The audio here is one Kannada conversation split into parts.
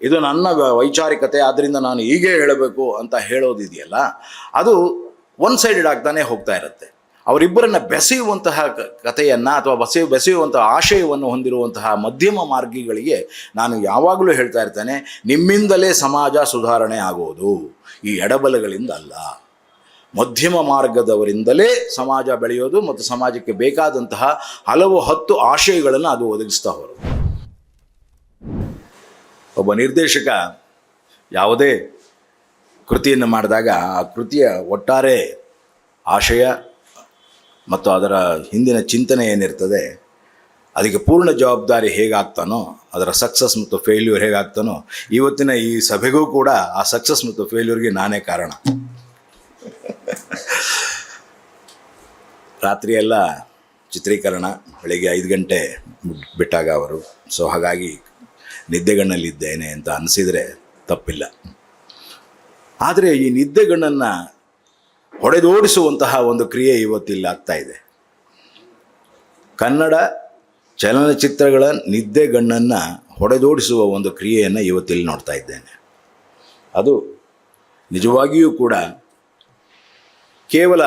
ಇದು ನನ್ನ ವೈಚಾರಿಕತೆ ಆದ್ದರಿಂದ ನಾನು ಹೀಗೆ ಹೇಳಬೇಕು ಅಂತ ಹೇಳೋದಿದೆಯಲ್ಲ, ಅದು ಒನ್ ಸೈಡೆಡ್ ಆಗ್ತಾನೆ ಹೋಗ್ತಾ ಇರುತ್ತೆ. ಅವರಿಬ್ಬರನ್ನು ಬೆಸೆಯುವಂತಹ ಕಥೆಯನ್ನು ಅಥವಾ ಬಸೆ, ಬೆಸೆಯುವಂತಹ ಆಶಯವನ್ನು ಹೊಂದಿರುವಂತಹ ಮಧ್ಯಮ ಮಾರ್ಗಿಗಳಿಗೆ ನಾನು ಯಾವಾಗಲೂ ಹೇಳ್ತಾ ಇರ್ತೇನೆ, ನಿಮ್ಮಿಂದಲೇ ಸಮಾಜ ಸುಧಾರಣೆ ಆಗೋದು. ಈ ಎಡಬಲಗಳಿಂದ ಅಲ್ಲ. ಮಧ್ಯಮ ಮಾರ್ಗದವರಿಂದಲೇ ಸಮಾಜ ಬೆಳೆಯೋದು ಮತ್ತು ಸಮಾಜಕ್ಕೆ ಬೇಕಾದಂತಹ ಹಲವು ಹತ್ತು ಆಶಯಗಳನ್ನು ಅದು ಒದಗಿಸ್ತಾ ಹೊರದು ಒಬ್ಬ ನಿರ್ದೇಶಕ ಯಾವುದೇ ಕೃತಿಯನ್ನು ಮಾಡಿದಾಗ ಆ ಕೃತಿಯ ಒಟ್ಟಾರೆ ಆಶಯ ಮತ್ತು ಅದರ ಹಿಂದಿನ ಚಿಂತನೆ ಏನಿರ್ತದೆ, ಅದಕ್ಕೆ ಪೂರ್ಣ ಜವಾಬ್ದಾರಿ ಹೇಗಾಗ್ತಾನೋ, ಅದರ ಸಕ್ಸಸ್ ಮತ್ತು ಫೇಲ್ಯೂರ್ ಹೇಗಾಗ್ತಾನೋ, ಇವತ್ತಿನ ಈ ಸಭೆಗೂ ಕೂಡ ಆ ಸಕ್ಸಸ್ ಮತ್ತು ಫೇಲ್ಯೂರ್ಗೆ ನಾನೇ ಕಾರಣ. ರಾತ್ರಿಯೆಲ್ಲ ಚಿತ್ರೀಕರಣ, ಬೆಳಿಗ್ಗೆ ಐದು ಗಂಟೆ ಬಿಟ್ಟಾಗ ಅವರು. ಸೊ ಹಾಗಾಗಿ ನಿದ್ದೆಗಣ್ಣಲ್ಲಿದ್ದೇನೆ ಅಂತ ಅನಿಸಿದರೆ ತಪ್ಪಿಲ್ಲ. ಆದರೆ ಈ ನಿದ್ದೆಗಣ್ಣನ್ನು ಹೊಡೆದೋಡಿಸುವಂತಹ ಒಂದು ಕ್ರಿಯೆ ಇವತ್ತಿಲ್ಲ ಆಗ್ತಾ ಇದೆ. ಕನ್ನಡ ಚಲನಚಿತ್ರಗಳ ನಿದ್ದೆಗಣ್ಣನ್ನು ಹೊಡೆದೋಡಿಸುವ ಒಂದು ಕ್ರಿಯೆಯನ್ನು ಇವತ್ತಿಲ್ಲಿ ನೋಡ್ತಾ ಇದ್ದೇನೆ. ಅದು ನಿಜವಾಗಿಯೂ ಕೂಡ ಕೇವಲ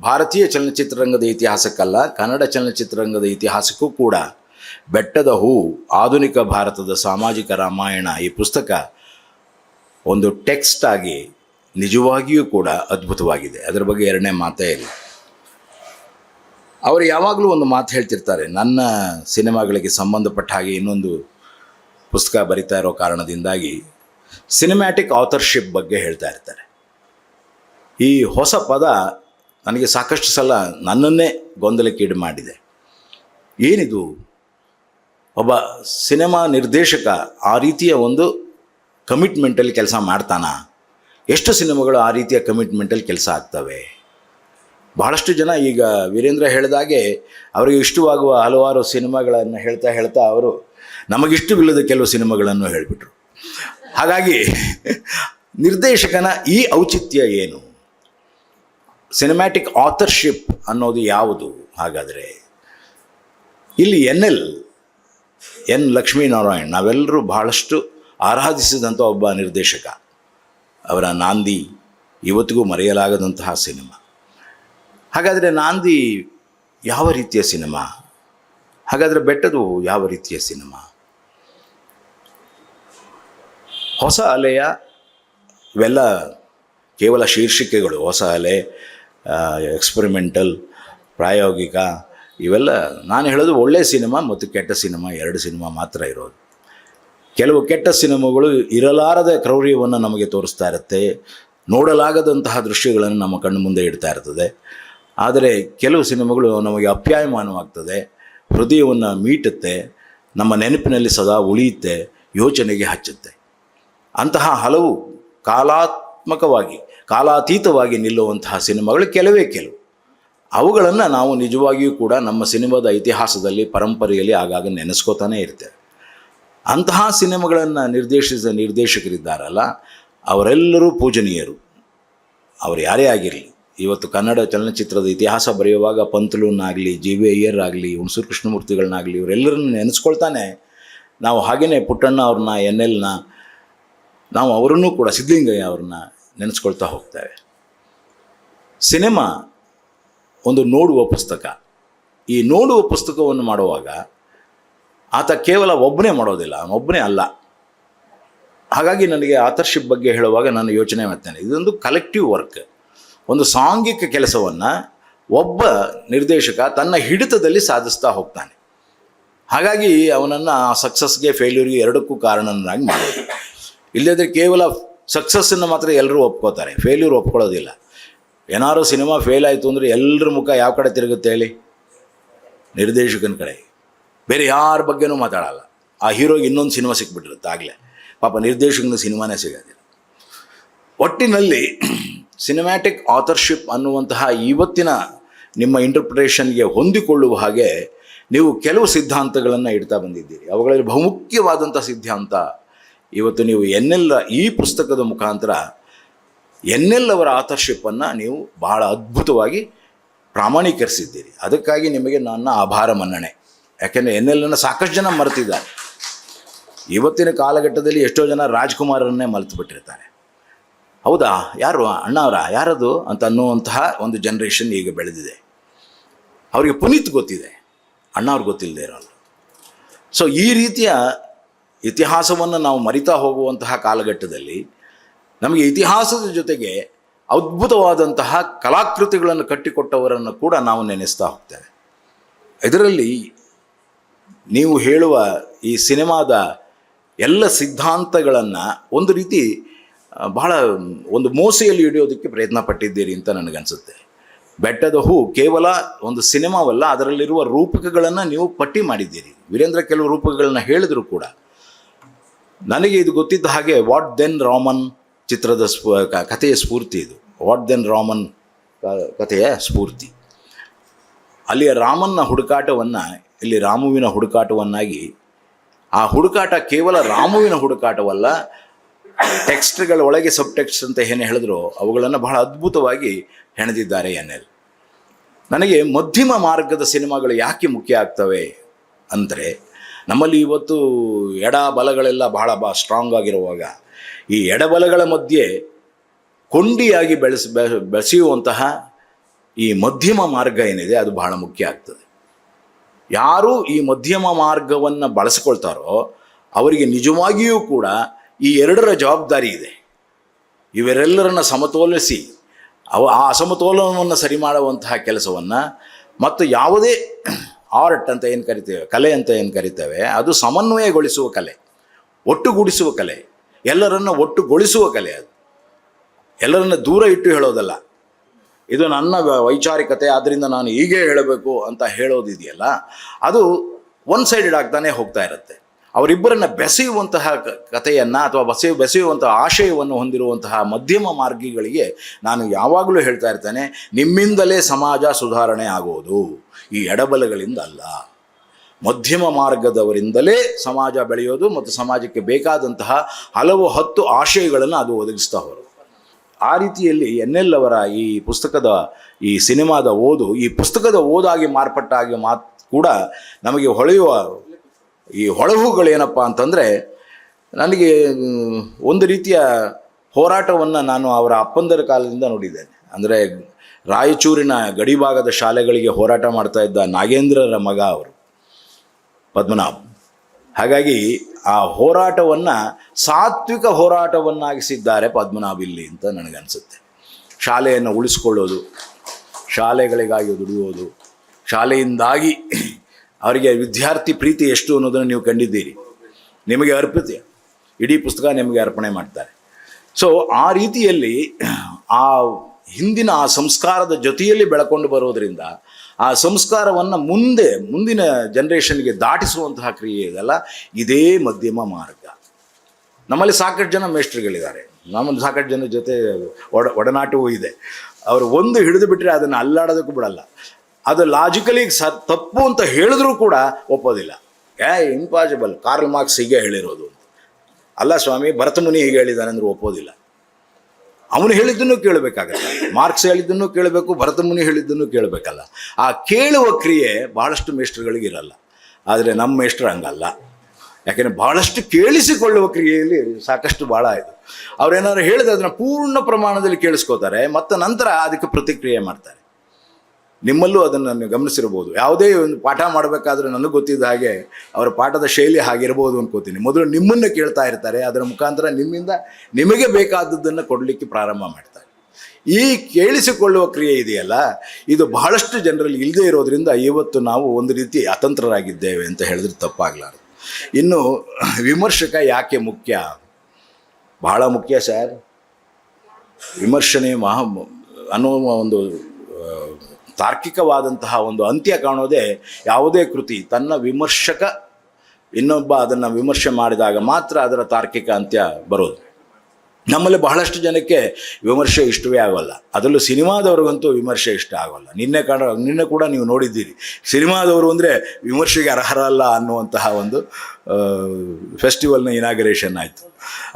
ಭಾರತೀಯ ಚಲನಚಿತ್ರರಂಗದ ಇತಿಹಾಸಕ್ಕಲ್ಲ, ಕನ್ನಡ ಚಲನಚಿತ್ರರಂಗದ ಇತಿಹಾಸಕ್ಕೂ ಕೂಡ ಬೆಟ್ಟದ ಹೂ, ಆಧುನಿಕ ಭಾರತದ ಸಾಮಾಜಿಕ ರಾಮಾಯಣ ಈ ಪುಸ್ತಕ ಒಂದು ಟೆಕ್ಸ್ಟ್ ಆಗಿ ನಿಜವಾಗಿಯೂ ಕೂಡ ಅದ್ಭುತವಾಗಿದೆ. ಅದರ ಬಗ್ಗೆ ಎರಡನೇ ಮಾತೇ ಇಲ್ಲ. ಅವರು ಯಾವಾಗಲೂ ಒಂದು ಮಾತು ಹೇಳ್ತಿರ್ತಾರೆ, ನನ್ನ ಸಿನಿಮಾಗಳಿಗೆ ಸಂಬಂಧಪಟ್ಟ ಹಾಗೆ ಇನ್ನೊಂದು ಪುಸ್ತಕ ಬರಿತಾ ಇರೋ ಕಾರಣದಿಂದಾಗಿ ಸಿನಿಮ್ಯಾಟಿಕ್ ಆಥರ್ಶಿಪ್ ಬಗ್ಗೆ ಹೇಳ್ತಾ ಇರ್ತಾರೆ. ಈ ಹೊಸ ಪದ ನನಗೆ ಸಾಕಷ್ಟು ಸಲ ನನ್ನನ್ನೇ ಗೊಂದಲಕ್ಕೀಡು ಮಾಡಿದೆ. ಏನಿದು? ಒಬ್ಬ ಸಿನಿಮಾ ನಿರ್ದೇಶಕ ಆ ರೀತಿಯ ಒಂದು ಕಮಿಟ್ಮೆಂಟಲ್ಲಿ ಕೆಲಸ ಮಾಡ್ತಾನಾ? ಎಷ್ಟು ಸಿನಿಮಾಗಳು ಆ ರೀತಿಯ ಕಮಿಟ್ಮೆಂಟಲ್ಲಿ ಕೆಲಸ ಆಗ್ತವೆ? ಬಹಳಷ್ಟು ಜನ ಈಗ ವೀರೇಂದ್ರ ಹೇಳಿದಾಗೆ ಅವರಿಗೆ ಇಷ್ಟವಾಗುವ ಹಲವಾರು ಸಿನಿಮಾಗಳನ್ನು ಹೇಳ್ತಾ ಹೇಳ್ತಾ ಅವರು ನಮಗಿಷ್ಟವಿಲ್ಲದ ಕೆಲವು ಸಿನಿಮಾಗಳನ್ನು ಹೇಳಿಬಿಟ್ರು. ಹಾಗಾಗಿ ನಿರ್ದೇಶಕನ ಈ ಔಚಿತ್ಯ ಏನು? ಸಿನಿಮ್ಯಾಟಿಕ್ ಆಥರ್ಶಿಪ್ ಅನ್ನೋದು ಯಾವುದು? ಹಾಗಾದರೆ ಇಲ್ಲಿ ಎನ್ ಎಲ್ ಎನ್ ಲಕ್ಷ್ಮೀನಾರಾಯಣ್, ನಾವೆಲ್ಲರೂ ಬಹಳಷ್ಟು ಆರಾಧಿಸಿದಂಥ ಒಬ್ಬ ನಿರ್ದೇಶಕ. ಅವರ ನಾಂದಿ ಇವತ್ತಿಗೂ ಮರೆಯಲಾಗದಂತಹ ಸಿನಿಮಾ. ಹಾಗಾದರೆ ನಾಂದಿ ಯಾವ ರೀತಿಯ ಸಿನಿಮಾ? ಹಾಗಾದರೆ ಬೆಟ್ಟದು ಯಾವ ರೀತಿಯ ಸಿನಿಮಾ? ಹೊಸ ಅಲೆಯ ಇವೆಲ್ಲ ಕೇವಲ ಶೀರ್ಷಿಕೆಗಳು, ಹೊಸ ಅಲೆ ಎಕ್ಸ್ಪರಿಮೆಂಟಲ್ ಪ್ರಾಯೋಗಿಕ ಇವೆಲ್ಲ ನಾನು ಹೇಳೋದು ಒಳ್ಳೆಯ ಸಿನಿಮಾ ಮತ್ತು ಕೆಟ್ಟ ಸಿನಿಮಾ ಎರಡು ಸಿನಿಮಾ ಮಾತ್ರ ಇರೋದು. ಕೆಲವು ಕೆಟ್ಟ ಸಿನಿಮಾಗಳು ಇರಲಾರದ ಕ್ರೌರ್ಯವನ್ನು ನಮಗೆ ತೋರಿಸ್ತಾ ಇರುತ್ತೆ, ನೋಡಲಾಗದಂತಹ ದೃಶ್ಯಗಳನ್ನು ನಮ್ಮ ಕಣ್ಣು ಮುಂದೆ ಇಡ್ತಾ ಇರ್ತದೆ. ಆದರೆ ಕೆಲವು ಸಿನಿಮಾಗಳು ನಮಗೆ ಅಪ್ಯಾಯಮಾನವಾಗ್ತದೆ, ಹೃದಯವನ್ನು ಮೀಟುತ್ತೆ, ನಮ್ಮ ನೆನಪಿನಲ್ಲಿ ಸದಾ ಉಳಿಯುತ್ತೆ, ಯೋಚನೆಗೆ ಹಚ್ಚುತ್ತೆ. ಅಂತಹ ಹಲವು ಕಾಲಾತ್ಮಕವಾಗಿ, ಕಾಲಾತೀತವಾಗಿ ನಿಲ್ಲುವಂತಹ ಸಿನಿಮಾಗಳು ಕೆಲವೇ ಕೆಲವು. ಅವುಗಳನ್ನು ನಾವು ನಿಜವಾಗಿಯೂ ಕೂಡ ನಮ್ಮ ಸಿನಿಮಾದ ಇತಿಹಾಸದಲ್ಲಿ, ಪರಂಪರೆಯಲ್ಲಿ ಆಗಾಗ ನೆನೆಸ್ಕೋತಾನೆ ಇರ್ತೇವೆ. ಅಂತಹ ಸಿನಿಮಾಗಳನ್ನು ನಿರ್ದೇಶಿಸಿದ ನಿರ್ದೇಶಕರಿದ್ದಾರಲ್ಲ, ಅವರೆಲ್ಲರೂ ಪೂಜನೀಯರು. ಅವರು ಯಾರೇ ಆಗಿರಲಿ, ಇವತ್ತು ಕನ್ನಡ ಚಲನಚಿತ್ರದ ಇತಿಹಾಸ ಬರೆಯುವಾಗ ಪಂತಲೂನಾಗಲಿ ಜಿ ವಿ ಅಯ್ಯರ್ ಆಗಲಿ ಹುಣಸೂರು ಕೃಷ್ಣಮೂರ್ತಿಗಳನ್ನಾಗಲಿ ಇವರೆಲ್ಲರನ್ನು ನೆನೆಸ್ಕೊಳ್ತಾನೆ. ನಾವು ಹಾಗೆಯೇ ಪುಟ್ಟಣ್ಣ ಅವ್ರನ್ನ ಎನ್ ಎಲ್ನ ನಾವು ಅವರನ್ನು ಕೂಡ ಸಿದ್ಧಲಿಂಗಯ್ಯ ಅವ್ರನ್ನ ನೆನೆಸ್ಕೊಳ್ತಾ ಹೋಗ್ತೇವೆ. ಸಿನಿಮಾ ಒಂದು ನೋಡುವ ಪುಸ್ತಕ. ಈ ನೋಡುವ ಪುಸ್ತಕವನ್ನು ಮಾಡುವಾಗ ಆತ ಕೇವಲ ಒಬ್ಬನೇ ಮಾಡೋದಿಲ್ಲ ಒಬ್ಬನೇ ಅಲ್ಲ. ಹಾಗಾಗಿ ನನಗೆ ಆತರ್ಶಿಪ್ ಬಗ್ಗೆ ಹೇಳುವಾಗ ನಾನು ಯೋಚನೆ ಮಾಡ್ತೇನೆ. ಇದೊಂದು ಕಲೆಕ್ಟಿವ್ ವರ್ಕ್ ಒಂದು ಸಾಂಘಿಕ ಕೆಲಸವನ್ನು ಒಬ್ಬ ನಿರ್ದೇಶಕ ತನ್ನ ಹಿಡಿತದಲ್ಲಿ ಸಾಧಿಸ್ತಾ ಹೋಗ್ತಾನೆ. ಹಾಗಾಗಿ ಅವನನ್ನು ಸಕ್ಸಸ್ಗೆ ಫೇಲ್ಯೂರ್ಗೆ ಎರಡಕ್ಕೂ ಕಾರಣನಾಗಿ ಮಾಡೋದು. ಇಲ್ಲದಿದ್ದರೆ ಕೇವಲ ಸಕ್ಸಸ್ಸನ್ನು ಮಾತ್ರ ಎಲ್ಲರೂ ಒಪ್ಕೋತಾರೆ. ಫೇಲ್ಯೂರ್ ಒಪ್ಕೊಳ್ಳೋದಿಲ್ಲ. ಏನಾದ್ರು ಸಿನಿಮಾ ಫೇಲ್ ಆಯಿತು ಅಂದರೆ ಎಲ್ಲರ ಮುಖ ಯಾವ ಕಡೆ ತಿರುಗುತ್ತೆ ಹೇಳಿ? ನಿರ್ದೇಶಕನ ಕಡೆ. ಬೇರೆ ಯಾರ ಬಗ್ಗೆನೂ ಮಾತಾಡಲ್ಲ. ಆ ಹೀರೋಗೆ ಇನ್ನೊಂದು ಸಿನಿಮಾ ಸಿಕ್ಬಿಟ್ಟಿರುತ್ತೆ ಆಗಲೇ. ಪಾಪ ನಿರ್ದೇಶಕನ ಸಿನಿಮಾನೇ ಸಿಗೋದಿಲ್ಲ. ಒಟ್ಟಿನಲ್ಲಿ ಸಿನಿಮ್ಯಾಟಿಕ್ ಆಥರ್ಶಿಪ್ ಅನ್ನುವಂತಹ ಇವತ್ತಿನ ನಿಮ್ಮ ಇಂಟರ್ಪ್ರಿಟೇಷನ್ಗೆ ಹೊಂದಿಕೊಳ್ಳುವ ಹಾಗೆ ನೀವು ಕೆಲವು ಸಿದ್ಧಾಂತಗಳನ್ನು ಇಡ್ತಾ ಬಂದಿದ್ದೀರಿ. ಅವುಗಳಲ್ಲಿ ಬಹುಮುಖ್ಯವಾದಂಥ ಸಿದ್ಧಾಂತ ಇವತ್ತು ನೀವು ಎನ್ನೆಲ್ಲ ಈ ಪುಸ್ತಕದ ಮುಖಾಂತರ ಎನ್ ಎಲ್ ಅವರ ಆಥರ್ಶಿಪ್ಪನ್ನು ನೀವು ಬಹಳ ಅದ್ಭುತವಾಗಿ ಪ್ರಾಮಾಣೀಕರಿಸಿದ್ದೀರಿ. ಅದಕ್ಕಾಗಿ ನಿಮಗೆ ನನ್ನ ಆಭಾರ ಮನ್ನಣೆ. ಯಾಕೆಂದರೆ ಎನ್ ಎಲ್ ಸಾಕಷ್ಟು ಜನ ಮರೆತಿದ್ದಾರೆ. ಇವತ್ತಿನ ಕಾಲಘಟ್ಟದಲ್ಲಿ ಎಷ್ಟೋ ಜನ ರಾಜ್ಕುಮಾರನ್ನೇ ಮರೆತು ಬಿಟ್ಟಿರ್ತಾರೆ ಹೌದಾ? ಯಾರು? ಅಣ್ಣವರ? ಯಾರದು? ಅಂತ ಅನ್ನುವಂತಹ ಒಂದು ಜನ್ರೇಷನ್ ಈಗ ಬೆಳೆದಿದೆ. ಅವರಿಗೆ ಪುನೀತ್ ಗೊತ್ತಿದೆ. ಅಣ್ಣವ್ರಿಗೆ ಗೊತ್ತಿಲ್ಲದೆ ಇರೋಲ್ಲ. ಸೊ ಈ ರೀತಿಯ ಇತಿಹಾಸವನ್ನು ನಾವು ಮರಿತಾ ಹೋಗುವಂತಹ ಕಾಲಘಟ್ಟದಲ್ಲಿ ನಮಗೆ ಇತಿಹಾಸದ ಜೊತೆಗೆ ಅದ್ಭುತವಾದಂತಹ ಕಲಾಕೃತಿಗಳನ್ನು ಕಟ್ಟಿಕೊಟ್ಟವರನ್ನು ಕೂಡ ನಾವು ನೆನೆಸ್ತಾ ಹೋಗ್ತೇವೆ. ಇದರಲ್ಲಿ ನೀವು ಹೇಳುವ ಈ ಸಿನಿಮಾದ ಎಲ್ಲ ಸಿದ್ಧಾಂತಗಳನ್ನು ಒಂದು ರೀತಿ ಬಹಳ ಒಂದು ಮೋಸೆಯಲ್ಲಿ ಹಿಡಿಯೋದಕ್ಕೆ ಪ್ರಯತ್ನ ಪಟ್ಟಿದ್ದೀರಿ ಅಂತ ನನಗನ್ಸುತ್ತೆ. ಬೆಟ್ಟದ ಹೂ ಕೇವಲ ಒಂದು ಸಿನಿಮಾವಲ್ಲ, ಅದರಲ್ಲಿರುವ ರೂಪಕಗಳನ್ನು ನೀವು ಪಟ್ಟಿ ಮಾಡಿದ್ದೀರಿ. ವೀರೇಂದ್ರ ಕೆಲವು ರೂಪಕಗಳನ್ನ ಹೇಳಿದ್ರು ಕೂಡ. ನನಗೆ ಇದು ಗೊತ್ತಿದ್ದ ಹಾಗೆ ವಾಟ್ ದೆನ್ ರಾಮನ್ ಚಿತ್ರದ ಸ್ಫೂ ಕಥೆಯ ಸ್ಫೂರ್ತಿ ಇದು. ವಾಟ್ ದೆನ್ ರಾಮನ್ ಕಥೆಯ ಸ್ಫೂರ್ತಿ. ಅಲ್ಲಿಯ ರಾಮನ್ನ ಹುಡುಕಾಟವನ್ನು, ಇಲ್ಲಿ ರಾಮುವಿನ ಹುಡುಕಾಟವನ್ನಾಗಿ, ಆ ಹುಡುಕಾಟ ಕೇವಲ ರಾಮುವಿನ ಹುಡುಕಾಟವಲ್ಲ, ಟೆಕ್ಸ್ಟ್ಗಳ ಒಳಗೆ ಸಬ್ ಟೆಕ್ಸ್ಟ್ ಅಂತ ಏನು ಹೇಳಿದ್ರು, ಅವುಗಳನ್ನು ಬಹಳ ಅದ್ಭುತವಾಗಿ ಹೆಣೆದಿದ್ದಾರೆ ಎನ್ ಎಲ್. ನನಗೆ ಮಧ್ಯಮ ಮಾರ್ಗದ ಸಿನಿಮಾಗಳು ಯಾಕೆ ಮುಖ್ಯ ಆಗ್ತವೆ ಅಂದರೆ, ನಮ್ಮಲ್ಲಿ ಇವತ್ತು ಎಡ ಬಲಗಳೆಲ್ಲ ಬಹಳ ಬಾ ಸ್ಟ್ರಾಂಗ್ ಆಗಿರುವಾಗ ಈ ಎಡಬಲಗಳ ಮಧ್ಯೆ ಕೊಂಡಿಯಾಗಿ ಬೆಳೆಸ ಬೆಸೆಯುವಂತಹ ಈ ಮಧ್ಯಮ ಮಾರ್ಗ ಏನಿದೆ ಅದು ಬಹಳ ಮುಖ್ಯ ಆಗ್ತದೆ. ಯಾರು ಈ ಮಧ್ಯಮ ಮಾರ್ಗವನ್ನು ಬಳಸ್ಕೊಳ್ತಾರೋ ಅವರಿಗೆ ನಿಜವಾಗಿಯೂ ಕೂಡ ಈ ಎರಡರ ಜವಾಬ್ದಾರಿ ಇದೆ. ಇವೆರೆಲ್ಲರನ್ನು ಸಮತೋಲಿಸಿ ಅವ, ಆ ಅಸಮತೋಲನವನ್ನು ಸರಿ ಮಾಡುವಂತಹ ಕೆಲಸವನ್ನು ಮತ್ತು ಯಾವುದೇ ಆರ್ಟ್ ಅಂತ ಏನು ಕರಿತೇವೆ, ಕಲೆ ಅಂತ ಏನು ಕರಿತೇವೆ, ಅದು ಸಮನ್ವಯಗೊಳಿಸುವ ಕಲೆ, ಒಟ್ಟುಗೂಡಿಸುವ ಕಲೆ ಎಲ್ಲರನ್ನ ಒಟ್ಟುಗೊಳಿಸುವ ಕಲೆ ಅದು. ಎಲ್ಲರನ್ನ ದೂರ ಇಟ್ಟು ಹೇಳೋದಲ್ಲ. ಇದು ನನ್ನ ವೈಚಾರಿಕತೆ ಆದ್ದರಿಂದ ನಾನು ಹೀಗೆ ಹೇಳಬೇಕು ಅಂತ ಹೇಳೋದಿದೆಯಲ್ಲ, ಅದು ಒನ್ ಸೈಡೆಡ್ ಆಗ್ತಾನೆ ಹೋಗ್ತಾ ಇರುತ್ತೆ. ಅವರಿಬ್ಬರನ್ನ ಬೆಸೆಯುವಂತಹ ಕಥೆಯನ್ನು ಅಥವಾ ಬಸೆ, ಬೆಸೆಯುವಂತಹ ಆಶಯವನ್ನು ಹೊಂದಿರುವಂತಹ ಮಧ್ಯಮ ಮಾರ್ಗಿಗಳಿಗೆ ನಾನು ಯಾವಾಗಲೂ ಹೇಳ್ತಾ ಇರ್ತೇನೆ, ನಿಮ್ಮಿಂದಲೇ ಸಮಾಜ ಸುಧಾರಣೆ ಆಗೋದು. ಈ ಎಡಬಲಗಳಿಂದ ಅಲ್ಲ ಮಧ್ಯಮ ಮಾರ್ಗದವರಿಂದಲೇ ಸಮಾಜ ಬೆಳೆಯೋದು ಮತ್ತು ಸಮಾಜಕ್ಕೆ ಬೇಕಾದಂತಹ ಹಲವು ಹತ್ತು ಆಶಯಗಳನ್ನು ಅದು ಒದಗಿಸ್ತಾ ಹೋರು ಆ ರೀತಿಯಲ್ಲಿ ಎನ್ ಎಲ್ ಅವರ ಈ ಪುಸ್ತಕದ ಈ ಸಿನಿಮಾದ ಓದು, ಈ ಪುಸ್ತಕದ ಓದಾಗಿ ಮಾರ್ಪಟ್ಟಾಗಿ ಮಾತು ಕೂಡ ನಮಗೆ ಹೊಳೆಯುವ ಈ ಹೊಳಹುಗಳೇನಪ್ಪ ಅಂತಂದರೆ, ನನಗೆ ಒಂದು ರೀತಿಯ ಹೋರಾಟವನ್ನು ನಾನು ಅವರ ಅಪ್ಪಂದರ ಕಾಲದಿಂದ ನೋಡಿದ್ದೇನೆ. ಅಂದರೆ ರಾಯಚೂರಿನ ಗಡಿಭಾಗದ ಶಾಲೆಗಳಿಗೆ ಹೋರಾಟ ಮಾಡ್ತಾ ಇದ್ದ ನಾಗೇಂದ್ರರ ಮಗ ಅವರು. ಪದ್ಮನಾಭ್. ಹಾಗಾಗಿ ಆ ಹೋರಾಟವನ್ನು ಸಾತ್ವಿಕ ಹೋರಾಟವನ್ನಾಗಿಸಿದ್ದಾರೆ ಪದ್ಮನಾಭ್ ಇಲ್ಲಿ ಅಂತ ನನಗನ್ಸುತ್ತೆ. ಶಾಲೆಯನ್ನು ಉಳಿಸ್ಕೊಳ್ಳೋದು, ಶಾಲೆಗಳಿಗಾಗಿ ದುಡಿಯೋದು, ಶಾಲೆಯಿಂದಾಗಿ ಅವರಿಗೆ ವಿದ್ಯಾರ್ಥಿ ಪ್ರೀತಿ ಎಷ್ಟು ಅನ್ನೋದನ್ನು ನೀವು ಕಂಡಿದ್ದೀರಿ. ನಿಮಗೆ ಅರ್ಪಿತ, ಇಡೀ ಪುಸ್ತಕ ನಿಮಗೆ ಅರ್ಪಣೆ ಮಾಡ್ತಾರೆ. ಸೊ ಆ ರೀತಿಯಲ್ಲಿ ಆ ಹಿಂದಿನ ಆ ಸಂಸ್ಕಾರದ ಜೊತೆಯಲ್ಲಿ ಬೆಳಕೊಂಡು ಬರೋದರಿಂದ ಆ ಸಂಸ್ಕಾರವನ್ನು ಮುಂದೆ, ಮುಂದಿನ ಜನ್ರೇಷನ್ಗೆ ದಾಟಿಸುವಂತಹ ಕ್ರಿಯೆ ಇದೆಲ್ಲ. ಇದೇ ಮಧ್ಯಮ ಮಾರ್ಗ. ನಮ್ಮಲ್ಲಿ ಸಾಕಷ್ಟು ಜನ ಮೇಷ್ಟ್ರುಗಳಿದ್ದಾರೆ. ನಮ್ಮಲ್ಲಿ ಸಾಕಷ್ಟು ಜನ ಜೊತೆ ಒಡ, ಒಡನಾಟವೂ ಇದೆ. ಅವರು ಒಂದು ಹಿಡಿದು ಬಿಟ್ಟರೆ ಅದನ್ನು ಅಲ್ಲಾಡೋದಕ್ಕೂ ಬಿಡಲ್ಲ. ಅದು ಲಾಜಿಕಲಿ ಸ, ತಪ್ಪು ಅಂತ ಹೇಳಿದ್ರೂ ಕೂಡ ಒಪ್ಪೋದಿಲ್ಲ. ಏ ಇಂಪಾಸಿಬಲ್ ಕಾರ್ಲ್ ಮಾರ್ಕ್ಸ್ ಹೀಗೆ ಹೇಳಿರೋದು ಅಲ್ಲ ಸ್ವಾಮಿ, ಭರತಮುನಿ ಹೀಗೆ ಹೇಳಿದ್ದಾನೆ ಅಂದ್ರೆ ಒಪ್ಪೋದಿಲ್ಲ. ಅವನು ಹೇಳಿದ್ದನ್ನು ಕೇಳಬೇಕಾಗತ್ತೆ ಮಾರ್ಕ್ಸ್ ಹೇಳಿದ್ದನ್ನು ಕೇಳಬೇಕು ಭರತಮುನಿ ಹೇಳಿದ್ದನ್ನು ಕೇಳಬೇಕಲ್ಲ. ಆ ಕೇಳುವ ಕ್ರಿಯೆ ಬಹಳಷ್ಟು ಮೇಷ್ಟ್ರುಗಳಿಗಿರಲ್ಲ ಆದರೆ ನಮ್ಮ ಮೇಷ್ಟ್ರು ಹಂಗಲ್ಲ. ಯಾಕೆಂದರೆ ಬಹಳಷ್ಟು ಕೇಳಿಸಿಕೊಳ್ಳುವ ಕ್ರಿಯೆಯಲ್ಲಿ ಸಾಕಷ್ಟು ಭಾಳ ಇದು. ಅವ್ರೇನಾದ್ರು ಹೇಳಿದ್ರೆ ಅದನ್ನು ಪೂರ್ಣ ಪ್ರಮಾಣದಲ್ಲಿ ಕೇಳಿಸ್ಕೋತಾರೆ, ಮತ್ತು ನಂತರ ಅದಕ್ಕೆ ಪ್ರತಿಕ್ರಿಯೆ ಮಾಡ್ತಾರೆ. ನಿಮ್ಮಲ್ಲೂ ಅದನ್ನು ನಾನು ಗಮನಿಸಿರ್ಬೋದು ಯಾವುದೇ ಒಂದು ಪಾಠ ಮಾಡಬೇಕಾದ್ರೆ ನನಗೆ ಗೊತ್ತಿದ್ದ ಹಾಗೆ ಅವರ ಪಾಠದ ಶೈಲಿ ಹಾಗಿರ್ಬೋದು ಅನ್ಕೋತೀನಿ. ಮೊದಲು ನಿಮ್ಮನ್ನು ಕೇಳ್ತಾ ಇರ್ತಾರೆ, ಅದರ ಮುಖಾಂತರ ನಿಮ್ಮಿಂದ ನಿಮಗೆ ಬೇಕಾದದ್ದನ್ನು ಕೊಡಲಿಕ್ಕೆ ಪ್ರಾರಂಭ ಮಾಡ್ತಾರೆ. ಈ ಕೇಳಿಸಿಕೊಳ್ಳುವ ಕ್ರಿಯೆ ಇದೆಯಲ್ಲ, ಇದು ಬಹಳಷ್ಟು ಜನರಲ್ಲಿ ಇಲ್ಲದೆ ಇರೋದರಿಂದ ಇವತ್ತು ನಾವು ಒಂದು ರೀತಿ ಅತಂತ್ರರಾಗಿದ್ದೇವೆ ಅಂತ ಹೇಳಿದ್ರೆ ತಪ್ಪಾಗಲಾರದು. ಇನ್ನು ವಿಮರ್ಶಕ ಯಾಕೆ ಮುಖ್ಯ? ಬಹಳ ಮುಖ್ಯ ಸರ್. ವಿಮರ್ಶನೆ ಮಹಾ ಅನ್ನುವ ಒಂದು ತಾರ್ಕಿಕವಾದಂತಹ ಒಂದು ಅಂತ್ಯ ಕಾಣೋದೇ ಯಾವುದೇ ಕೃತಿ. ತನ್ನ ವಿಮರ್ಶಕ ಇನ್ನೊಬ್ಬ ಅದನ್ನು ವಿಮರ್ಶೆ ಮಾಡಿದಾಗ ಮಾತ್ರ ಅದರ ತಾರ್ಕಿಕ ಅಂತ್ಯ ಬರೋದು. ನಮ್ಮಲ್ಲಿ ಬಹಳಷ್ಟು ಜನಕ್ಕೆ ವಿಮರ್ಶೆ ಇಷ್ಟವೇ ಆಗೋಲ್ಲ. ಅದರಲ್ಲೂ ಸಿನಿಮಾದವ್ರಿಗಂತೂ ವಿಮರ್ಶೆ ಇಷ್ಟ ಆಗೋಲ್ಲ. ನಿನ್ನೆ ಕಾಣ, ನಿನ್ನೆ ಕೂಡ ನೀವು ನೋಡಿದ್ದೀರಿ. ಸಿನಿಮಾದವರು ಅಂದರೆ ವಿಮರ್ಶೆಗೆ ಅರ್ಹರಲ್ಲ ಅನ್ನುವಂತಹ ಒಂದು ಫೆಸ್ಟಿವಲ್ನ ಇನಾಗ್ರೇಷನ್ ಆಯಿತು.